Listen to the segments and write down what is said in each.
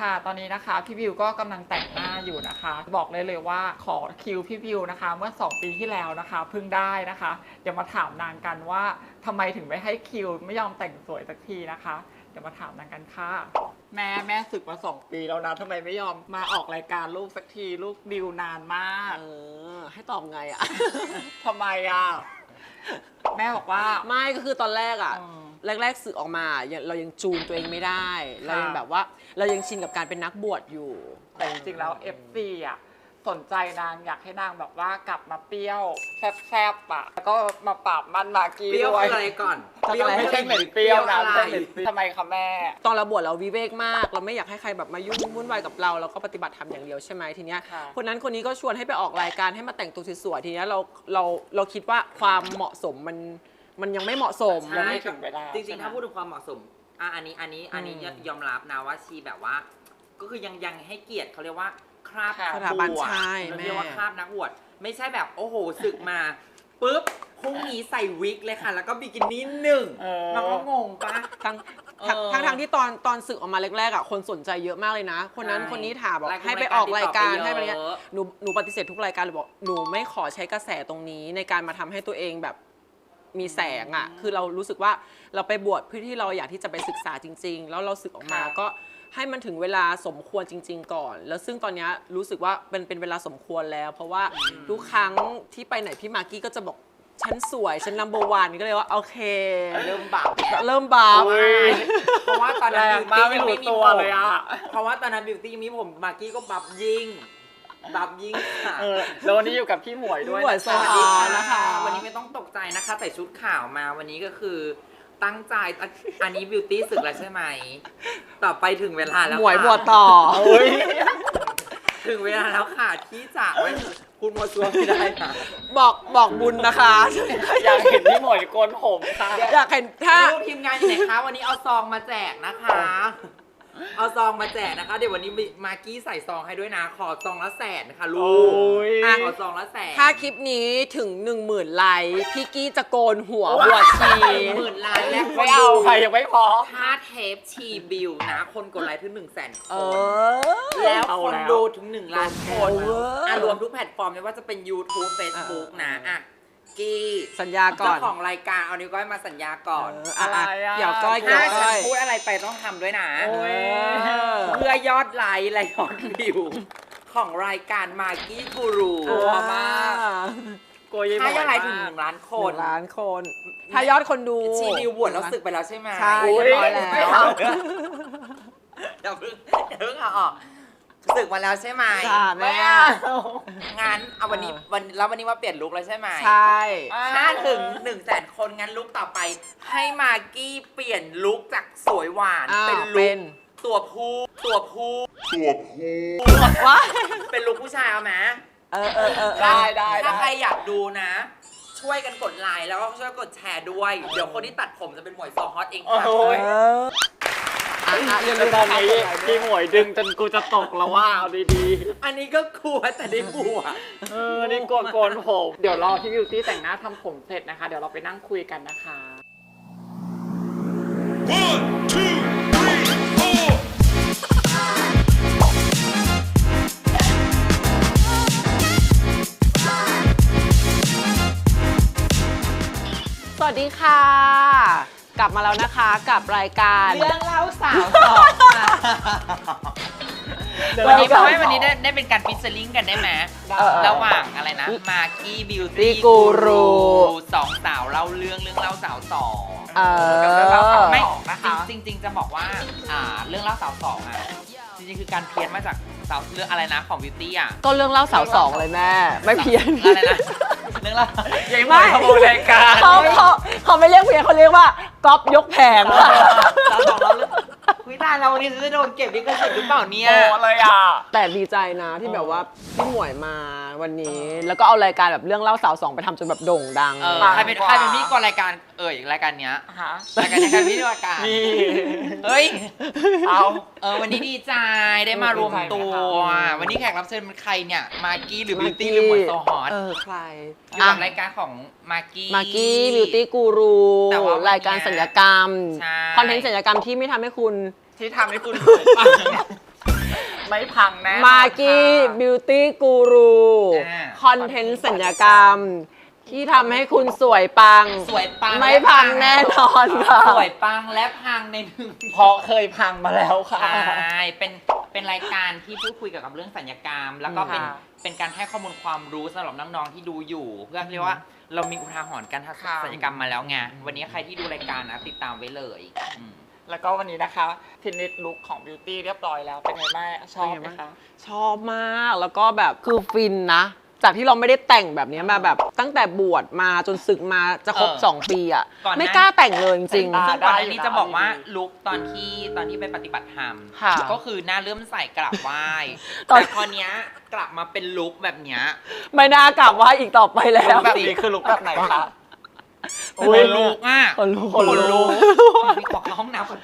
ค่ะ ตอนนี้นะคะพี่บิวก็กำลังแต่งหน้าอยู่นะคะ บอกเลยเลยว่าขอคิวพี่บิวนะคะ เมื่อ 2 ปีที่แล้วนะคะเพิ่งได้นะคะเดี๋ยวมาถามนางกันว่าทำไมถึงไม่ให้คิวไม่ยอมแต่งสวยสักทีนะคะ เดี๋ยวมาถามนางกันค่ะ แม่แม่ศึกมา 2 ปีแล้วนะทำไมไม่ยอมมาออกรายการลูกสักทีลูกดิวนานมากเออ ให้ตอบไงอะ ทำไมอะ แม่บอกว่า ไม่ก็คือตอนแรกอะอืม แรก ๆ สึกออกมายังเรายังจูนตัวเองไม่ได้ เรายังแบบว่าเรายังชินกับการเป็นนักบวชอยู่ แต่จริงๆแล้ว FC อะสนใจนางอยากให้นางแบบว่ากลับมาเปรี้ยวแซบๆอะแล้วก็มาปราบมันมากีเปรี้ยวด้วยคืออะไรก่อนเปรี้ยวไม่ใช่เหม็นเปรี้ยวนะอะไรไม่ใช่เหม็นเปรี้ยวทำไมคะแม่ ตอนเราบวชเราวิเวกมาก เราไม่อยากให้ใครแบบมายุ่งวุ่นวายกับเราเราก็ปฏิบัติธรรมอย่างเดียวใช่ไหมทีเนี้ยค่ะคนนั้นคนนี้ก็ชวนให้ไปออกรายการให้มาแต่งตัวสวยๆทีเนี้ยเราเราเราคิดว่าความเหมาะสมมัน มันยังไม่เหมาะสมใช่ ยังไม่ถึงเวลาจริงใช่ไหมๆถ้าพูดถึงความเหมาะสมอะอันนี้ อันนี้ อันนี้อืมยอมรับนะว่าชีแบบว่า ก็คือยังยังให้เกียรติเขาเรียกว่า คราบค่ะสถาบันบวชชายเราแม่ เรียกว่าคราบนักบวชไม่ใช่แบบ โอ้โหศึกมาปุ๊บพรุ่งนี้ใส่วิกเลยค่ะ แล้วก็บิกินี่หนึ่งเออ มันก็งงปะทั้งเออทั้งทั้งที่ตอนตอนสึกออกมาแรกๆอะคนสนใจเยอะมากเลยนะ คนนั้นใช่ คนนี้ถามบอกรายการให้ไปออกรายการติดต่อไปให้ไปเนี้ยเยอะ หนูหนูปฏิเสธทุกรายการเลยบอกหนูไม่ขอใช้กระแสตรงนี้ในการมาทำให้ตัวเองแบบ มีแสงอะคือเรารู้สึกว่าเราไปบวชเพื่อที่เราอยากที่จะไปศึกษาจริง ๆ แล้วเราสึกออกมาค่ะ ก็ให้มันถึงเวลาสมควรจริง ๆ ก่อน แล้วซึ่งตอนเนี้ยรู้สึกว่าเป็นเป็นเวลาสมควรแล้ว เพราะว่าทุกครั้งที่ไปไหนพี่มากกี้ก็จะบอกฉันสวยฉันนัมเบอร์วันก็เลยว่าโอเค เริ่มบาปแล้วเริ่มบาปอุ๊ยเพราะว่าตอนแรนั้นงบิวมากตี้ไม่ยังรู้ไม่มีตัวผมเลยอะเพราะว่าตอนนั้นบิวตี้ยังมีผมมากกี้ก็บับยิง บับยิงค่ะเออแล้ววันนี้อยู่กับพี่หมวยด้วยพี่หมวยนะสสคะวัสดีค่ะนะคะ วันนี้ไม่ต้องตกใจนะคะใส่ชุดขาวมาวันนี้ก็คือตั้งใจอะอันนี้บิวตี้สึกแล้วใช่ไหม ต่อไปถึงเวลาแล้วหมวยค่ะ บวชต่อโอ้ยถึงเวลาแล้วค่ะที่จะไม่คุณมัวซัวไม่ได้ค่ะ บอกบอกบุญนะคะ อยากเห็นพี่หมวยโกนผมค่ะ อยากเห็นถ้า ลูกทีมงานอยู่ไหนคะ วันนี้เอาซองมาแจกนะคะ เอาซองมาแจกนะคะ เดี๋ยววันนี้มากกี้ใส่ซองให้ด้วยนะ ขอซองละแสนนะคะลูโอ้กยอะขอซองละแสนถ้าคลิปนี้ถึง 1 0,000ไลค์พี่กี้จะโกนหัวบวชชี หมื่นไลค์และคนไม่เอาดูใครยังไม่พอ ถ้าเทปชีบิวนะ คนกดไลค์ถึงหนึ่งแสนคเอน อ แล้วเอาคนแล้วดูถึง 1 ล้านคนเอาเว้ยอะรวมทุกแพลตฟอร์มไม่ว่าจะเป็น YouTube Facebook นะอะ กี้สัญญาก่อเจ้านของรายการเอานิ้วก้อยมาสัญญาก่อนเอออะอะอะไรอะเกี่ยวก้อยเกี่ถ้ายวฉัก้นอยพูดอะไรไปต้องทำด้วยนะโอ้ยเออเพื่อยอดไลค์และยอดวิวของรายการมากี้กูรูกลัวมากกลัวยายหมถ้าวยยอดไลค์ถึงมากหนึ่งล้านคคนนล้านคน ถ้ายอดคนดูชีบิวบวชแล้วสึกไปแล้วใช่ไหมใช่อุ๊ยเรียบร้อยแล้ไม่วเอาเดี๋ยวเพิ่งเดี๋ยวเพิ่งเอาออก สึกมาแล้วใช่ไหมค่ะแม่งั้นเอาวันนี้วันแล้ววันนี้ว่าเปลี่ยนลุคแล้วใช่ไหมใช่ถ้าถึง1นึ่งแสนคนงั้นลุคต่อไป ให้มากกี้เปลี่ยนลุคจากสวยหวานอ้าวเป็นลุเป็คนตัวผู้ตัวผู้ว้าเป็นลุคผู้ชายเอาไหมเออเออเออได้ได้ถ้าได้ใครอยากดูนะ ช่วยกันกดไลค์แล้วก็ช่วยกดแชร์ด้วย เดี๋ยวคนที่ตัดผมจะเป็นหมวยซอฮอตเองค่ะโอ้ยเอออะอะเรียนแล้วรู้ตอนนะคะนี้พี่หมวยดึงจนกูจะตกแล้วว่าเอาดีอันนี้ก็กลัวแต่ได้บวกๆเออ นี่กลัวโกนผม เดี๋ยวรอพี่บิวตี้แต่งหน้าทำผมเสร็จนะคะ เดี๋ยวเราไปนั่งคุยกันนะคะ One, two, three, four. สวัสดีค่ะ กลับมาแล้วนะคะกับรายการ เรื่องเล่าสาวสองค่ะเดี๋ยววันนี้เราทำให้วันนี้ได้ได้เป็นการฟิชเชอร์ลิงกันได้ไหมเออเออระหว่างอะไรนะ มากี้บิวตี้ตี้กูรูสองสาวเล่าเรื่องเรื่องเล่าสาวสองเออไม่นะคะจริงจริง ๆ จะบอกว่าอ่าเรื่องเล่าสาวสองอะจริงๆคือการเพี้ยนมาจาก สาวเรื่องอะไรนะของบิวตี้อะก็เรื่องเล่าสาวสองเลยแม่ไม่เพี้ยนอะไรนะเรื่องเล่ายังไม่ขโมยรายการเขาเขาเขาไม่เรียกเพี้ยนเขาเรียกว่าก๊อปยกแผงสาวสองเราเรื่องคุยตายเราวันนี้จะโดนเก็บลิขสิทธิ์หรือเปล่าเนี่ยโอ้เลยอะแต่ดีใจนะที่แบบว่าพี่หมวยมา วันนี้ แล้วก็เอารายการแบบเรื่องเล่าสาวสองไปทำจนแบบโด่งดัง เออปังใครเป็นกว่าใครเป็นพธี่กรรายการเอ่ยรายการเนี้ยฮะรายการนี้ใครเป็นพธี่กรรายการนี่ เฮ้ยเอาเออวันนี้ดีใจได้มารวมตัวดีใจนะคะวันนี้แขกรับเชิญเป็นใครเนี่ยมากกี้หรือบิวตี้หรือหมวยโซฮอตเออใครอยู่กับรายการของมากกี้ มากกี้บิวตี้กูรูแต่ว่าวันเนี้ยรายการสัญญกรรมใช่ คอนเทนต์สัญญกรรมที่ไม่ทำให้คุณ ที่ทำให้คุณถูกปัง ไม่พังแน่นอนมากกี้ค่ะ บิวตี้กูรูอ่า คอนเทนต์สัญญกรรม ที่ทำให้คุณสวยปัง สวยปังไม่พังแน่นอนค่ะ สวยปังและพังในหนึ่งเพราะเคยพังมาแล้วค่ะ ใช่เป็นเป็นรายการที่พูดคุยเกี่ยวกับเรื่องสัญญกรรม แล้วก็เป็นค่ะเป็นการให้ข้อมูลความรู้สำหรับน้องๆที่ดูอยู่ เพื่อเรียกว่าเรามีอุทาหรณ์การทำค่ะ สัญญกรรมมาแล้วไงวันนี้ใครที่ดูรายการนะติดตามไว้เลยอืม แล้วก็วันนี้นะคะพินิจลุคของบิวตี้เรียบร้อยแล้ว เป็นไงแม่ชอบไหมคะ ชอบมากแล้วก็แบบคือฟินนะ จากที่เราไม่ได้แต่งแบบนี้มาแบบตั้งแต่บวชมาจนศึกมาจะครบเออ2ปีอะ ก่อนหน้า ไม่กล้าแต่งเลยจริงอ่าซึ่งก่อนหได้น้าอยู่นี้นะจะบอกว่าเอาดีลุกตอนที่ตอนที่ไปปฏิบัติธรรม ค่ะก็คือหน้าเริ่มใส่กลับไหว้ตอน แต่พอเนี้ยกลับมาเป็นลุกแบบเนี้ย ๆไม่น่ากลับว่าอีกต่อไปแล้ว แบบนี้คือลุคแบบไหนคะ โอ้ยลุกอะคนลุกคนลุกมีขอเข้าห้องน้ำก่อน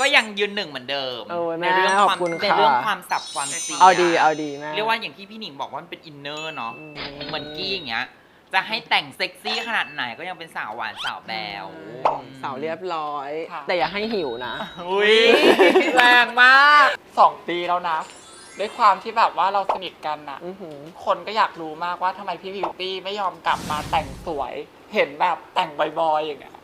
ก็ยังยืนหนึ่งเหมือนเดิมโอ้ยในแม่เรื่องขอบความคุณในค่ะเรื่องความสับความเสียเอาดีเอาดีแม่ เรียกว่าอย่างที่พี่หนิงบอกว่ามันเป็นอินเนอร์เนาะอืม เหมือนกี้อย่างเงี้ย จะให้แต่งเซ็กซี่ขนาดไหนก็ยังเป็นสาวหวานสาวแบวสาวเรียบร้อย ค่ะ แต่อย่าให้หิวนะ อุ้ยแรงมาก สองปีแล้วนะ ด้วยความที่แบบว่าเราสนิทกันนะอื้อหือคนก็อยากรู้มากว่าทำไมพี่บิวตี้ไม่ยอมกลับมาแต่งสวย เห็นแบบแต่งบ่อยๆอย่างเงี้ย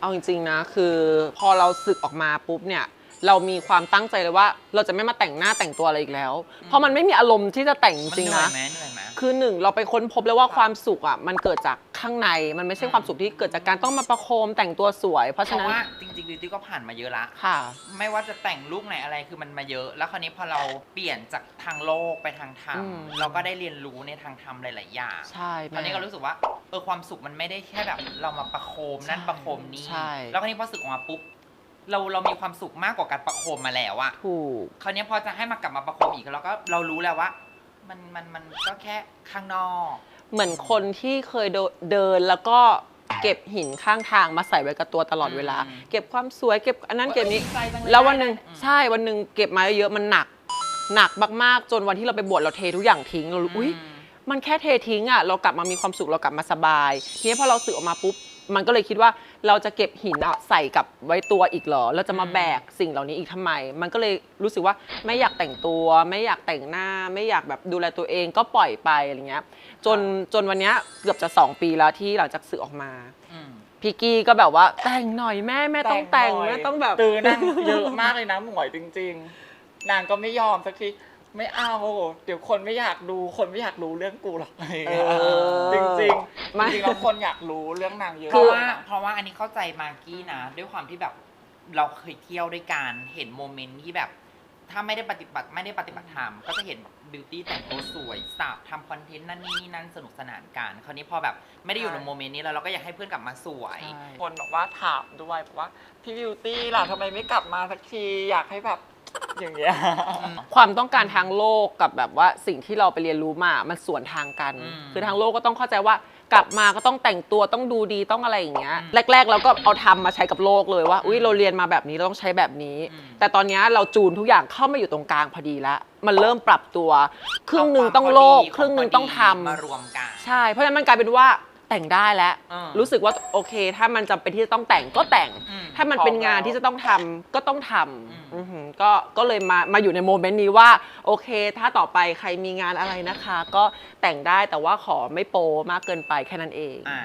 เอาจริงๆนะคือพอเราสึกออกมาปุ๊บเนี่ย เรามีความตั้งใจเลยว่า เราจะไม่มาแต่งหน้าแต่งตัวอะไรอีกแล้ว เพราะมันไม่มีอารมณ์ที่จะแต่งจมันริงเหนื่อๆยนะไหมเหนื่อยไหม คือหนึ่งเราไปค้นพบแล้วว่าความสุขอะมันเกิดจาก ข้างในมันไม่ใช่ความสุขที่เกิดจากการต้องมาประโคมแต่งตัวสวย เพราะเพฉะราะนั้นว่าจริงๆบิวตี้ก็ผ่านมาเยอะละ ค่ะ ไม่ว่าจะแต่งลูกไหนอะไรคือมันมาเยอะ แล้วคราวนี้พอเราเปลี่ยนจากทางโลกไปทางธรรมอืม เราก็ได้เรียนรู้ในทางธรรมหลาย ๆ อย่างใช่ตอนนี้ก็รู้สึกว่าเออความสุขมันไม่ได้แค่แบบเรามาประโคมนั่นใช่ประโคมนี่ใช่ แล้วคราวนี้พอสึกออกมาปุ๊บเราเรามีความสุขมากกว่าการประโคมมาแล้วอะถูก คราวนี้พอจะให้มากลับมาประโคมอีกเราก็เรารู้แล้วว่า มันมันมันก็แค่ข้างนอก เหมือนคนที่เคยเดินเดินแล้วก็เก็บหินข้างทางมาใส่ไว้กับตัวตลอดเวลาอืมเก็บความสวยเก็บอันนั้นเก็บนี้ใจจังเยแล้ววันหนึ่งอืมใช่วันหนึ่งเก็บมาเยอะๆมันหนัก หนักมากๆจนวันที่เราไปบวชเราเททุกอย่างทิ้งเรารู้อุ้ยมมันแค่เททิ้งอะเรากลับมามีความสุขเรากลับมาสบาย ทีนี้พอเราสึกออกมาปุ๊บมันก็เลยคิดว่า เราจะเก็บหินอะใส่กับไว้ตัวอีกเหรอ เราจะมาอืมแบกสิ่งเหล่านี้อีกทำไม มันก็เลยรู้สึกว่าไม่อยากแต่งตัว ไม่อยากแต่งหน้า ไม่อยากแบบดูแลตัวเองก็ปล่อยไปอะไรเงี้ย จนจนวันเนี้ยเกือบจะสองปีแล้วที่หลังจากสึกออกมา อืมพี่กี้ก็แบบว่าแต่งหน่อยแม่แม่ต้องแต่งหน่ยแม่ต้องแบบ ตือนั่งเยอะมากเลยนะหมวยจริง ๆ นางก็ไม่ยอมสักที ไม่เอา เดี๋ยวคนไม่อยากดู คนไม่อยากรู้เรื่องกูหรอกอะไรอย่างเงี้ยเออจริงๆจริงไม่ๆแล้วคนอยากรู้เรื่องนางเยอะเพราะว่ามากเพราะว่าอันนี้เข้าใจมากกี้นะ ด้วยความที่แบบเราเคยเที่ยวด้วยกันเห็นโมเมนต์ที่แบบ ถ้าไม่ได้ปฏิบัติไม่ได้ปฏิบัติธรรมก็จะเห็นแบบบิวตี้แต่งตัวสวยสาวทำคอนเทนต์นั่นนี่นี่นั่นสนุกสนานกัน คราวนี้พอแบบไม่ได้อยู่ในโมเมนต์นี้แล้วเราก็อยากให้เพื่อนกลับมาสวย คนบอกว่าถามด้วยบอกว่าพี่บิวตี้ล่ะทำไมไม่กลับมาสักทีอยากให้แบบ อย่างเงี้ย ความต้องการทางโลกกับแบบว่าสิ่งที่เราไปเรียนรู้มา มันสวนทางกัน อืมคือทางโลกก็ต้องเข้าใจว่ากลับมาก็ต้องแต่งตัวต้องดูดีต้องอะไรอย่างเงี้ยอืมแรก ๆ เราก็เอาทำมาใช้กับโลกเลยว่า อุ้ยเราเรียนมาแบบนี้เราต้องใช้แบบนี้ อืมแต่ตอนเนี้ยเราจูนทุกอย่างเข้ามาอยู่ตรงกลางพอดีแล้วมันเริ่มปรับตัว ครึ่งหนึ่งต้องโลกเาครึ่งหนึ่งต้องทำ มารวมกัน ใช่ เพราะฉะนั้นมันกลายเป็นว่า แต่งได้แล้วอืมรู้สึกว่าโอเค ถ้ามันจำเป็นที่จะต้องแต่งก็แต่ง อืมถ้ามันเป็นพร้อมงานแล้วที่จะต้องทำก็ต้องทอืมำอือหือก็ก็เลยมามาอยู่ในโมเมนต์นี้ว่าโอเค ถ้าต่อไปใครมีงานอะไรนะคะ ก็แต่งได้แต่ว่าขอไม่โปมากเกินไปแค่นั้นเอง อ่า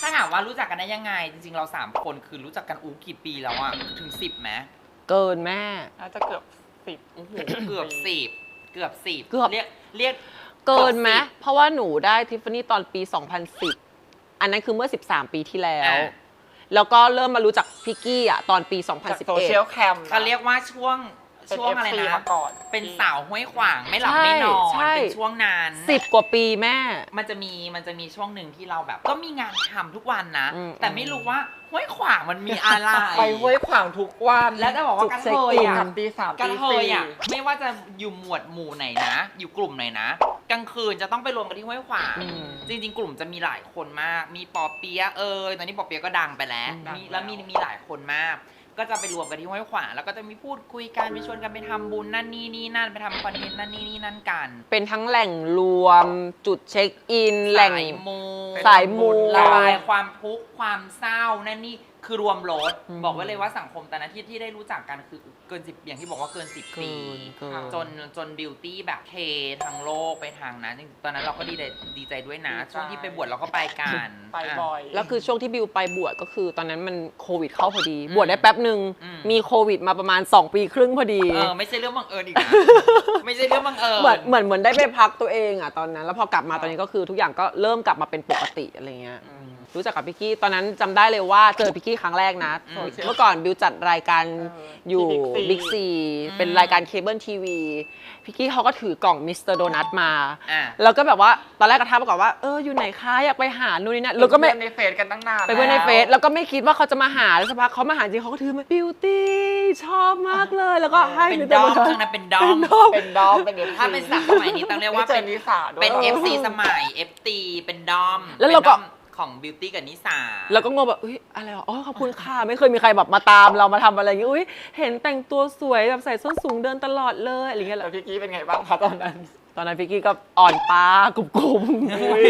ถ้าถามว่ารู้จักกันได้ยังไง จริงๆเราสามคนคือรู้จักกันอูกี่ปีแล้วอะถึงสิบไหมเกินแม่ น่าจะเกือบสิบ โอ้โห เกือบสิบเกือบสิบเกือบ เรียกเรียก เกินไหมเกือบสิบเพราะว่าหนูได้ทิฟฟานี่ตอนปี 2010 อันนั้นคือเมื่อ 13 ปีที่แล้ว อ่า แล้วก็เริ่มมารู้จักพิกกี้อะตอนปี จากโซเชียล2011 แคมเขาเรียกว่าช่วง เป็นช่วงอะไร FC นะมาก่อน เป็นสาวห้วยขวางไม่หลับใช่ไม่นอน ใช่ เป็นช่วงนานสิบกว่าปีแม่ มันจะมีมันจะมีช่วงหนึ่งที่เราแบบ ก็มีงานทำทุกวันนะ อืม แต่ไม่รู้ว่าห้วยขวางมันมีอะไร ไปห้วยขวางทุกวันแล้วจะบอกว่ากระเทยกอะลับตีสามกระตีเทยสี่ อะไม่ว่าจะอยู่หมวดหมู่ไหนนะ อยู่กลุ่มไหนนะ กลางคืนจะต้องไปรวมกันที่ห้วยขวางอืมจริง ๆ กลุ่มจะมีหลายคนมาก มีปอเปียะเอยตอนนี้ปอเปียะก็ดังไปแล้วดังมีแล้แล้ววมีมีหลายคนมาก ก็จะไปรวมกันที่ห้วยขวางแล้วก็จะมีพูดคุยกันไปชวนกันไปทำบุญนั่นนี่นี่นั่นไปทำคอนเทนต์นั่นนี่นี่นั่นกันเป็นทั้งแหล่งรวม จุดเช็คอิน แหล่ง สายมู สายมู ระบายความทุกข์ความเศร้านั่นนี่ คือรวมรถอืมบอกไว้เลยว่าสังคมแต่ละที่ที่ได้รู้จักกันคือเกินสิบอย่างที่บอกว่าเกินสิบปีเกิน จนจนบิวตี้แบบเททั้งโลกไปทางนั้นจริงๆตอนนั้นเราก็ดีใจดีใจด้วยนะดีใจ ช่วงที่ไปบวชเราก็ไปกันไปะบ่อย แล้วคือช่วงที่บิวไปบวชก็คือตอนนั้นมันโควิดเข้าพอดี บวชได้แป๊บหนึ่งอืมมีโควิดมาประมาณ 2 ปีครึ่งพอดี เออไม่ใช่เรื่องบังเอิญอีกนะ ไม่ใช่เรื่องบังเอิญ เหมือนเหมือนเหมือนได้ไปพักตัวเองอะตอนนั้น แล้วพอกลับมาตอนนี้ก็คือทุกอย่างก็เริ่มกลับมาเป็นปกติอะไรเงี้ย รู้จักกับพี่กี้ตอนนั้นจำได้เลยว่าเจอพี่กี้ครั้งแรกนะ อืมเมื่อก่อนบิวจัดรายการเออออยู่ที่ Big C บิ๊กซีเป็นรายการเคเบิลทีวีพี่กี้เขาก็ถือกล่องมิสเตอร์โดนัทมา อะแล้วก็แบบว่าตอนแรกก็ทักมาก่อนว่าเอออยู่ไหนคะอยากไปหานู่นนี่นั่นแล้วก็ไม่เป็นเพื่อนในเฟซกันตั้งนานไปเพื่อนในแล้วเฟซแล้วก็ไม่คิดว่าเขาจะมาหาแล้วสักพักเขามาหาจริงเขาก็ถือมาบิวตี้ชอบมากเลย แล้วก็ให้เป็นมิสดเตออร์มโดนัทช่วงนั้นเป็นดอม เป็นดอมเป็น FC ถ้าเป็นศัพท์สมัยนี้ต้องเรียกว่าไม่เจเป็อนนิสาด้วยเป็น FC สมัย FT เป็นดอมแล้วเราก็ ป็นดอม ของบิวตี้กับนิสา แล้วก็งงแบบอุ้ยอะไรวะอ๋อขอบคุณค่ะ ไม่เคยมีใครแบบมาตามเรามาทำอะไรอย่างเงี้ยอุ้ยเห็นแต่งตัวสวยแบบใส่ส้นสูงเดินตลอดเลยอะไรเงี้ยแล้วพี่กี้เป็นไงบ้างคะตอนนั้น ตอนนั้นพี่กี้ก็อ่อนปลากรุบกรุบอุ้ย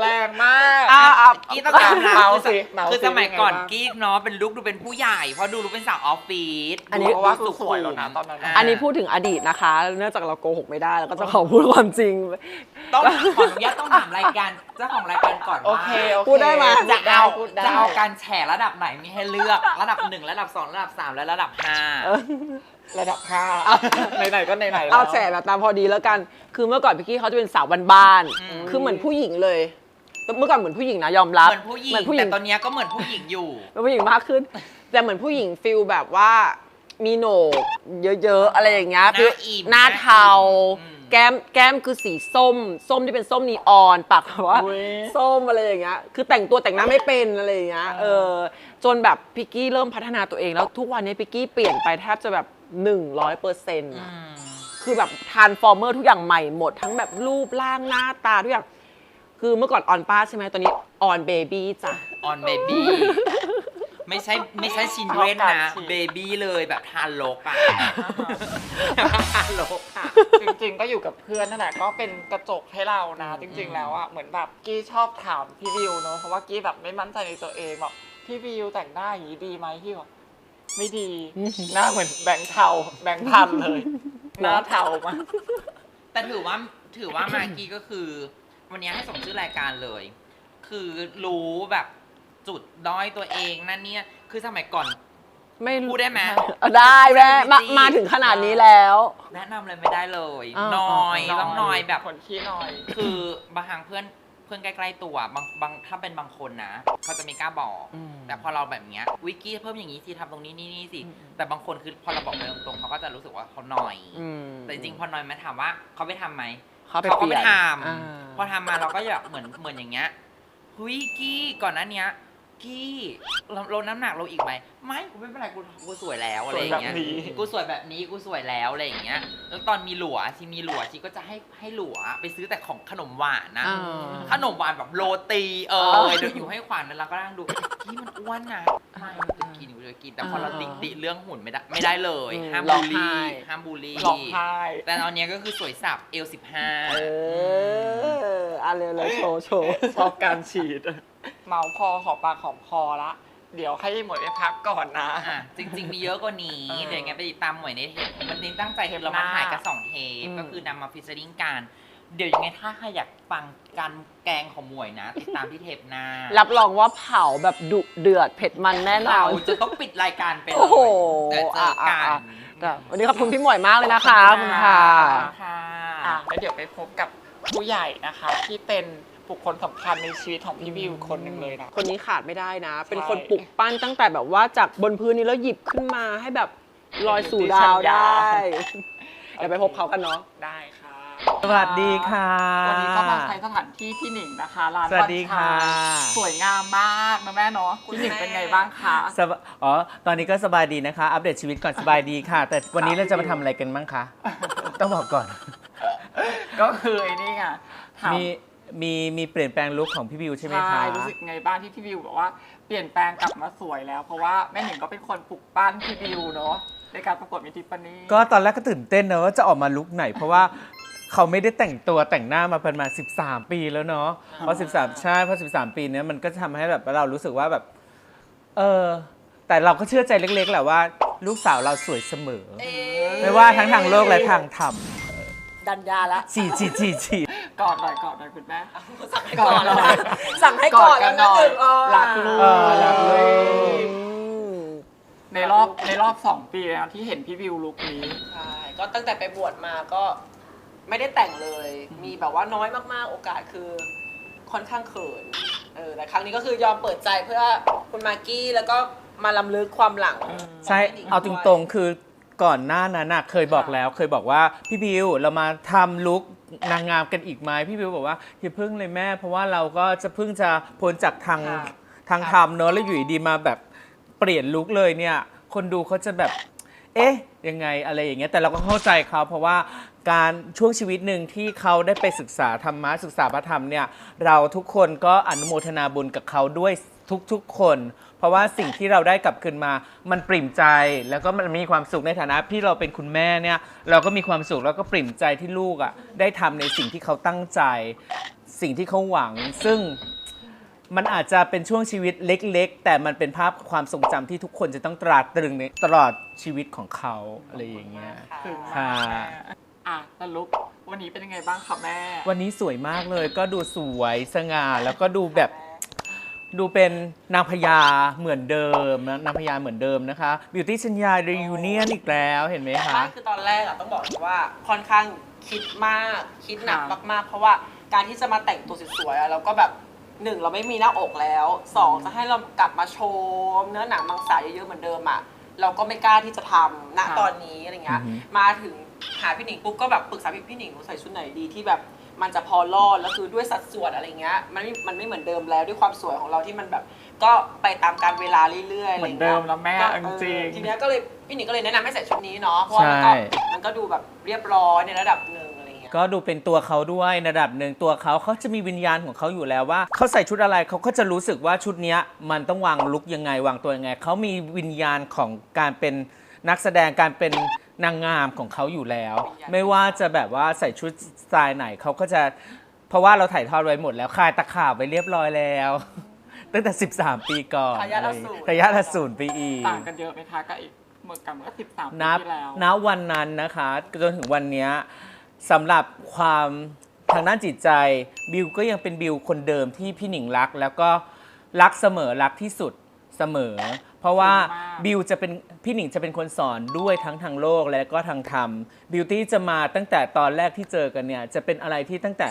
แรงมาก อะอะ กี้ต้องตามนะเมาคือสิเมาสิคือสมัยก่อนเป็นไงบ้างกี้เนาะเป็นลุคดูเป็นผู้ใหญ่ เพราะดูรู้เป็นสาวออฟฟิศอันนี้เพราะว่าคือสวยแล้วนะตอนนั้นาอันนี้พูดถึงอดีตนะคะ เนื่องจากเราโกหกไม่ได้เราก็จะขอพูดความจริง ต้องขออนุญาตต้องถามรายการเจ้าของรายการก่อนโอว่าเคโอเคพูดได้ไหม จะเอาพูดได้ จะเอาการแฉระดับไหนมีให้เลือกระดับหนึ่งระดับสองระดับสามและระดับห้า ระดับห้าไหนๆก็ไหนๆแล้ว เอาแฉแบบตามพอดีแล้วกัน คือเมื่อก่อนพี่กี้เขาจะเป็นสาวบ้านอืม ๆ คือเหมือนผู้หญิงเลย เมื่อก่อนเหมือนผู้หญิงนะยอมรับเหมือนผู้หญิงเหมือนผู้หญิแต่งตอนเนี้ยก็เหมือนผู้หญิงอยู่ เป็นผู้หญิงมากขึ้น แต่เหมือนผู้หญิงฟิลแบบว่ามีโหนกเยอะๆอะไรอย่างเงี้ยหน้าฟิลอิ่มหน้าเทาอืม แก้มแก้มคือสีส้ม ส้มที่เป็นส้มนีออนปากแบบว่าอุ๊ย ส้มอะไรอย่างเงี้ยคือแต่งตัวแต่งหน้าไม่เป็นอะไรอย่างเงี้ยเออจนแบบพิกกี้เริ่มพัฒนาตัวเองแล้วทุกวันนี้พิกกี้เปลี่ยนไปแทบจะแบบ 100เปอร์เซ็นต์ อืม คือแบบทานฟอร์เมอร์ทุกอย่างใหม่หมด ทั้งแบบรูปร่างหน้าตาทุกอย่าง คือเมื่อก่อนออนป้าใช่ไหมตอนนี้ออนเบบี้จ้ะออนเบบี้ ไม่ใช่ไม่ใช่ชินเรนนะเอาการฉีดเบบี้เลยแบบทานลกอะทานลกอะ จริงๆ ก็อยู่กับเพื่อนนั่นแหละก็เป็นกระจกให้เรานะ จริง ๆ แล้วอะเหมือนแบบกี้ชอบถามพี่วิวเนอะเพราะว่ากี้แบบไม่มั่นใจในตัวเองบอกพี่วิวแต่งหน้าอย่างนี้ดีไหมพี่บอกไม่ดี หน้าเหมือนแบงค์เทาแบงค์พันเลย หน้าเทามากแต่ถือว่าถือว่ามากกี้ก็คือ วันนี้ให้สมชื่อรายการเลย คือรู้แบบ จุดด้อยตัวเองนั่นเนี่ยคือสมัยก่อน ไม่พูดได้ไหม เออได้แม่มาจริงๆมาถึงขนาดนี้แล้ว แนะนำเลยไม่ได้เลยอ่าน้อยอ่าต้องน้อยแบบ คนขี้น้อย คือบางครั้งเพื่อนเพื่อนใกล้ๆตัวบางบางถ้าเป็นบางคนนะเขาจะไม่กล้าบอกอืมแต่พอเราแบบเนี้ยวิกกี้เพิ่มอย่างนี้สิทำตรงนี้นี่นี่สิอืม แต่บางคนคือพอเราบอกไปตรงๆเขาก็จะรู้สึกว่าเขาหน่อย อืมแต่จริงๆพอหน่อยมาถามว่าเขาไปทำไหม เขาไปเขาก็เปลี่ไปยนทอ่าำพอทำมาเราก็อยากเหมือนเหมือนอย่างเงี้ยหุยกี้ก่อนหน้าเนี้ย กี้เราลดน้ำหนักเราอีกไหมไม่กูไม่เป็นไรกูกูสวยแล้วอะไรอย่างเงี้ยสวยแบบนี้ กูสวยแบบนี้กูสวยแล้วอะไรอย่างเงี้ยแล้วตอนมีหลัวที่มีหลัวชีก็จะให้ให้หลัวไปซื้อแต่ของขนมหวานนะ อ่า ขนมหวานแบบโรตีเออ๋ออเดี๋ยวอยู่ให้ขวานนั้นเราก็นั่งดูที่มันอ้วนนะไม่กูจะกินกูจะกินแต่พอเราอ่าติติเรื่องหุ่นไม่ได้ไม่ได้เลย อืมห้ามร้บูองลลี่ไห้ ห้ามบูลลี่ร้องไห้แต่ตอนเนี้ยก็คือสวยสับเอลสิบห้า เอออะเร็วๆโชว์โชว์ ชอบการฉีด เมาพอขอปากขอคอละ เดี๋ยวให้หมวยไปพักก่อนนะ อะจริง ๆ มีเยอะกว่านี้ เออเดี๋ยวยังไงไปติดตามหมวยในเทปมันจริงตั้งใจเทคือปเรามาหน้าถ่ายกันสองเทป อืม ก็คือนำมาฟิชเชอริงกัน เดี๋ยวยังไงถ้าใครอยากฟังการแกงของหมวยนะ ติดตามที่เทปหน้ารับรองว่าเผาแบบดุเดือดเผ็ดมันแน่นอเราน จะต้องปิดรายการไปเลยโอ้โหเดี๋ยวเจอกันอะอะอะวันนี้ขอบคุณพี่หมวยมากเลยนะคะขอบคุณค่ะ ค่ะอะแล้วเดี๋ยวไปพบกับผู้ใหญ่นะคะ ที่เป็น บุคคลสำคัญในชีวิตของพี่วิวคนหนึ่งเลยนะ คนนี้ขาดไม่ได้นะ เป็นใช่คนปลุกปั้นตั้งแต่แบบว่าจากบนพื้นนี้แล้วหยิบขึ้นมาให้แบบลอยสู่ดาวเป็นได้ดิฉันยาวเดี๋ยวไปพบเขากันเนาะ ได้ค่ะ สวัสดีค่ะ วันนี้ก็มาใช้สถานที่พี่หนิงนะคะร้านสวัสดีค่ะวันชาสวยงามมากนะแม่เนาะ คุณหนิงเป็นไงบ้างคะ สบอ๋อ ตอนนี้ก็สบายดีนะคะ อัปเดตชีวิตก่อนสบายดีค่ะ แต่วันนี้เราจะมาทำอะไรกันบ้างคะ ต้องบอกก่อน ก็คือไอ้นี่ไงถาม มีมีมีเปลี่ยนแปลงลุคของพี่บิวใช่ไหมคะรู้สึกไงบ้างที่พี่บิวบอกว่าเปลี่ยนแปลงกลับมาสวยแล้ว เพราะว่าแม่หนิงก็เป็นคนปลุกปั้นพี่บิวเนาะในการประกวดมิทิฟฟานี่ก็ตอนแรกก็ตื่นเต้นนะว่าจะออกมาลุคไหน เพราะว่าเขาไม่ได้แต่งตัวแต่งหน้ามาประมาณ 13 ปีแล้วเนาะเพราะ 13 ใช่เพราะ 13 ปีเนี้ยมันก็จะทำให้แบบเรารู้สึกว่าแบบเออแต่เราก็เชื่อใจเล็กๆแหละว่า ลูกสาวเราสวยเสมอ ไม่ว่าทั้งทางโลกและทางธรรมดันยาละฉีฉีฉีฉี กอดหน่อยกอดหน่อยคุณแม่ สั่งให้ก่อนแล้วนะสั่งให้ก่อนแล้วนะหนึ่งเออ รักลูกเออรักลูกอืมในรอบในรอบสองปีนะที่เห็นพี่บิวลุคนี้ ใช่ก็ตั้งแต่ไปบวชมาก็ไม่ได้แต่งเลย มีแบบว่าน้อยมากๆ โอกาสคือค่อนข้างเขิน เออ แต่ครั้งนี้ก็คือยอมเปิดใจเพื่อคุณมากกี้แล้วก็มาลำลึกความหลังใช่ เอาตรงๆ คือก่อนหน้านั้นน่ะเคยบอกแล้ว เคยบอกว่าพี่บิวเรามาทำลุก นางงามกันอีกไหมพี่บิวบอกว่าอย่าเพิ่งเลยแม่ เพราะว่าเราก็จะเพิ่งจะพ้นจากทางค่ะทางธรรมเนอะแล้วอยู่ดีๆมาแบบเปลี่ยนลุกเลยเนี่ย คนดูเขาจะแบบ เอ๊ะ ยังไงอะไรอย่างเงี้ยแต่เราก็เข้าใจเขาเพราะว่าการช่วงชีวิตหนึ่งที่เขาได้ไปศึกษาธรรมะศึกษาพระธรรมเนี่ย เราทุกคนก็อนุโมทนาบุญกับเขาด้วยทุกๆคน เพราะว่าสิ่งที่เราได้กลับคืนมา มันปริ่มใจแล้วก็มันมีความสุขในฐานะที่เราเป็นคุณแม่เนี่ยเราก็มีความสุขแล้วก็ปริ่มใจที่ลูกอะได้ทำในสิ่งที่เขาตั้งใจ สิ่งที่เขาหวัง ซึ่งมันอาจจะเป็นช่วงชีวิตเล็กๆ แต่มันเป็นภาพความทรงจำที่ทุกคนจะต้องตราตรึงในตลอดชีวิตของเขาอะไรอย่างเงี้ย ถึงค่ะมากแม่อะแล้วลุควันนี้เป็นยังไงบ้างคะแม่ วันนี้สวยมากเลยก็ดูสวยสง่าแล้วก็ดูแบบ ดูเป็นนางพญาเหมือนเดิมนะนางพญาเหมือนเดิมนะคะ Beauty ชัญญา reunion อีกแล้วเห็นไหมคะไม่คือตอนแรกอะต้องบอกเลยว่าค่อนข้างคิดมากคิดหนักค่ะมากๆ เพราะว่าการที่จะมาแต่งตัวสวยๆอะเราก็แบบหนึ่งเราไม่มีหน้าอกแล้วสองจะให้เรากลับมาโชว์เนื้อหนังมังสาเยอะๆเหมือนเดิมอะเราก็ไม่กล้าที่จะทำณตอนนี้อะไรเงี้ยอือฮึ มาถึงหาพี่หนิงปุ๊บก็แบบปรึกษาพี่พี่หนิงหนูใส่ชุดไหนดีที่แบบ มันจะพอรอดแล้วคือด้วยสัดส่วนอะไรเงี้ยมันไม่มันไม่เหมือนเดิมแล้วด้วยความสวยของเราที่มันแบบ ก็ไปตามการเวลาเรื่อยๆอะไรเหมือนเงี้ยเดิมแล้วแม่ก็เอาจริงเออทีเนี้ยก็เลยพี่หนิงก็เลยแนะนำให้ใส่ชุดนี้เนาะเพราะว่ามันก็ใช่ มันก็ดูแบบเรียบร้อยในระดับหนึ่งอะไรเงี้ย ก็ดูเป็นตัวเขาด้วยในระดับหนึ่งตัวเขาเขาจะมีวิญญาณของเขาอยู่แล้วว่าเขาใส่ชุดอะไรเขาก็จะรู้สึกว่าชุดเนี้ยมันต้องวางลุกยังไงวางตัวยังไงเขามีวิญญาณของการเป็นนักแสดงการเป็น นางงามของเขาอยู่แล้ว ไม่ว่าจะแบบว่าใส่ชุดสไตล์ไหนเขาก็จะเพราะว่าเราถ่ายทอดไว้หมดแล้วคลายตะขาบไว้เรียบร้อยแล้ว ตั้งแต่ 13 ปีก่อนทายาทอสูร ทายาทอสูรไปอีก ต่างกันเยอะไหมคะกับอีกเมื่อกับเมื่อสิบสามปีนับที่แล้ว ณวันนั้นนะคะจนถึงวันเนี้ยสำหรับความทางด้านจิตใจบิวก็ยังเป็นบิวคนเดิมที่พี่หนิงรัก แล้วก็รักเสมอรักที่สุดเสมอ เพราะว่าดีมากบิวจะเป็นพี่หนิงจะเป็นคนสอนด้วยทั้งทางโลกและก็ทางธรรมบิวตี้จะมาตั้งแต่ตอนแรกที่เจอกันเนี่ยจะเป็นอะไรที่ตั้งแต่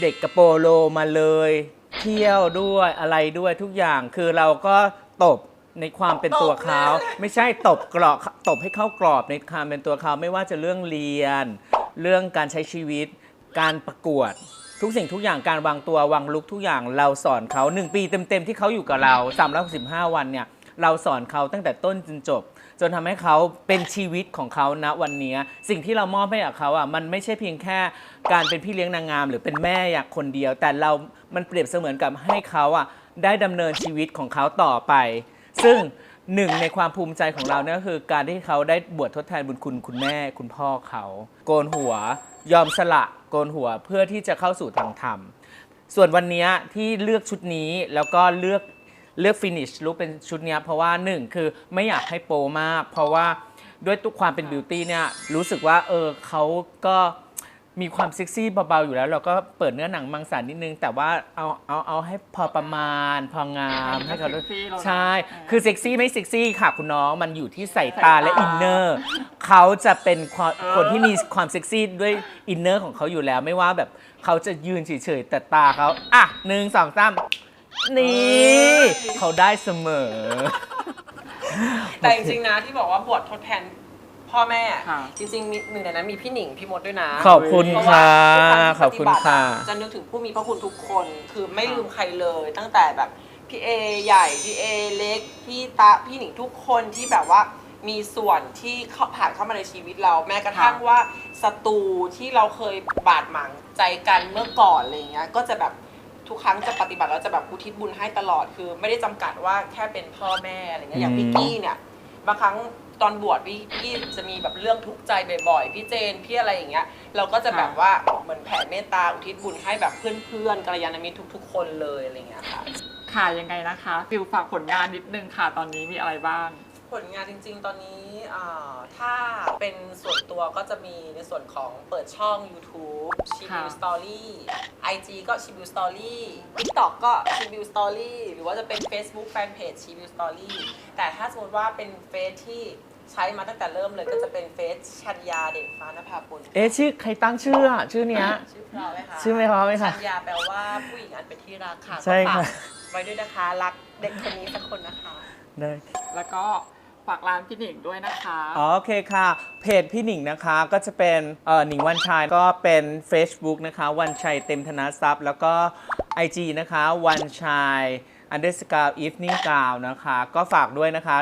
เด็กกระโปโลมาเลย เที่ยวด้วยอะไรด้วยทุกอย่างคือเราก็ตบในความเป็นตัวเขาไม่ใช่ตบกรอบตบให้เข้ากรอบในความเป็นตัวเขาไม่ว่าจะเรื่องเรียน เรื่องการใช้ชีวิต การประกวด ทุกสิ่งทุกอย่างการวางตัววางลุกทุกอย่างเราสอนเขาหนึ่งปีเต็มๆที่เขาอยู่กับเรา 365 วันเนี่ยเราสอนเขาตั้งแต่ต้นจนจบ จนทำให้เขาเป็นชีวิตของเขาณวันนี้ สิ่งที่เรามอบให้กับเขาอะมันไม่ใช่เพียงแค่การเป็นพี่เลี้ยงนางงาม หรือเป็นแม่อย่างคนเดียว แต่เรา มันเปรียบเสมือนกับให้เขาอะได้ดำเนินชีวิตของเขาต่อไป ซึ่งหนึ่งในความภูมิใจของเราเนี่ยก็คือการที่เขาได้บวชทดแทนบุญคุณคุณแม่คุณพ่อเขา โกนหัว ยอมสละโกนหัวเพื่อที่จะเข้าสู่ทางธรรม ส่วนวันเนี้ยที่เลือกชุดนี้แล้วก็เลือกเลือกฟินิชลุคเป็นชุดเนี้ยเพราะว่าหนึ่งคือไม่อยากให้โปมาก เพราะว่าด้วยทุกความเป็นบิวตี้เนี่ยรู้สึกว่าเออเขาก็ มีความเซ็กซี่เบาๆอยู่แล้ว เราก็เปิดเนื้อหนังมังสานิดนึง แต่ว่าเอาเอาเอาให้พอประมาณ พองามให้เขาด้วยเซ็กซี่แล้วนะใช่เออคือเซ็กซี่ไม่เซ็กซี่ค่ะคุณน้องมันอยู่ที่สายตาและอินเนอร์เขาจะเป็นความคนที่มีความเซ็กซี่ด้วยอินเนอร์ของเขาอยู่แล้ว ไม่ว่าแบบเขาจะยืนเฉยๆแต่ตาเขาอะหนึ่งสองสามนี่เขาได้เสมอ แต่จริงๆนะที่บอกว่าบวชทดแทน พ่อแม่ ค่ะ จริงๆมีหนึ่งในนั้นมีพี่หนิงพี่มดด้วยนะขอบคุณเพราะค่ะว่าทุกขอบคุณค่ะปฏิบัติอะจะนึกถึงผู้มีพระคุณทุกคนคือไม่ลืมใครเลย ตั้งแต่แบบพี่เอใหญ่พี่เอเล็กพี่ตาพี่หนิงทุกคนที่แบบว่ามีส่วนที่เข้าผ่านเข้ามาในชีวิตเรา แม้กระทั่งว่าศัตรูที่เราเคยบาดหมางใจกันเมื่อก่อนอะไรเงี้ยก็จะแบบทุกครั้งจะปฏิบัติแล้วจะแบบอุทิศบุญให้ตลอดคือ ไม่ได้จำกัดว่าแค่เป็นพ่อแม่อะไรเงี้ยอย่างอืมพี่กี้เนี่ย บางครั้ง ตอนบวชพี่พี่จะมีแบบเรื่องทุกข์ใจบ่อยๆพี่เจนพี่อะไรอย่างเงี้ย เราก็จะแบบว่าเหมือนแผ่เมตตาอุทิศบุญให้แบบเพื่อนๆกัลยาณมิตรทุก ๆ คนเลยอะไรเงี้ยค่ะ ค่ะยังไงนะคะฟิวฝากผลงานนิดนึงค่ะ ตอนนี้มีอะไรบ้าง ผลงานจริงๆ ตอนนี้อ่าถ้าเป็นส่วนตัวก็จะมีในส่วนของเปิดช่อง YouTube ชิบิวค่ะ สตอรี่ IG ก็ชิบิวสตอรี่ TikTok ก็ชิบิวสตอรี่หรือว่าจะเป็น Facebook Fanpage ชิบิวสตอรี่แต่ถ้าสมมติว่าเป็นเฟซที่ ใช้มาตั้งแต่เริ่มเลยก็จะเป็นเฟซชัญญาเด่นฟ้านภาปุลเอ๊ะชื่อใครตั้งชื่ออะชื่อเนี้ย ชื่อเพราะไหมคะชื่อไม่เพราะไหมคะชัญญาแปลว่าผู้หญิงอันเป็นที่รักค่ะใช่ก็ฝากค่ะไว้ด้วยนะคะรักเด็กคนนี้สักคนนะคะ ได้ แล้วก็ฝากร้านพี่หนิงด้วยนะคะ อ๋อโอเคค่ะ เพจพี่หนิงนะคะก็จะเป็นเอ่อหนิงวันชัยก็เป็น Facebook นะคะ วันชัยเต็มธนทรัพย์ แล้วก็ IG นะคะ วันชัย underscore evening gown นะคะ ก็ฝากด้วยนะคะ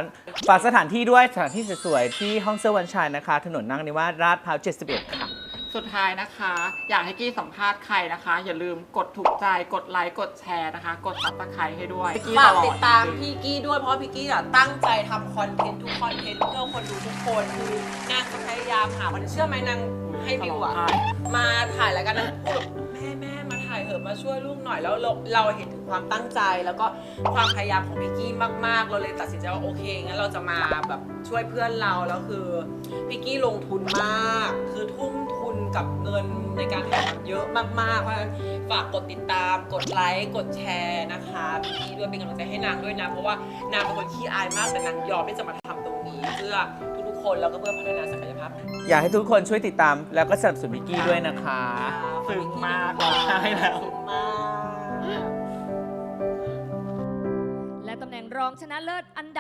ฝากสถานที่ด้วยสถานที่สวยๆที่ห้องเสื้อวันชัยนะคะ ถนนนั่งนิวาสราชพร้าว71 ค่ะ สุดท้ายนะคะ อยากให้กี้สัมภาษณ์ใครนะคะ อย่าลืมกดถูกใจกดไลค์กดแชร์นะคะ กดซับสไครต์ให้ด้วยพี่กี้ฝากลอติดตามพี่กี้ด้วยเพราะว่าพี่กี้อะตั้งใจทำคอนเทนต์ทุกคอนเทนต์เพื่อคนดูทุกคนคือนางจะพยายามหาคนเชื่อไหมนางให้วิวอะใช่มาถ่ายแล้วกันนางพูดแบบแม่แม่มา ถ่ายเถอะมาช่วยลูกหน่อยแล้วเราเราเห็นถึงความตั้งใจ แล้วก็ความพยายามของพี่กี้มาก ๆ เราเลยตัดสินใจว่าโอเคงั้นเราจะมาแบบช่วยเพื่อนเราแล้วคือพี่กี้ลงทุนมาก คือทุ่มทุนกับเงินในการถ่ายทำเยอะมากๆเพราะฉะนั้นฝากกดติดตาม กดไลค์กดแชร์นะคะพี่กี้ด้วยเป็นกำลังใจให้นางด้วยนะเพราะว่านางเป็นคนขี้อายมากแต่นางยอมที่จะมาทำตรงนี้เพื่อ คนแล้วก็เพื่อพัฒนาศักยภาพอยากให้ทุกคนช่วยติดตามแล้วก็สนับสนุนพี่กี้ด้วยนะคะซึ้งมากร้องไห้แล้วซึ้งมาก และตำแหน่งรองชนะเลิศอันดับ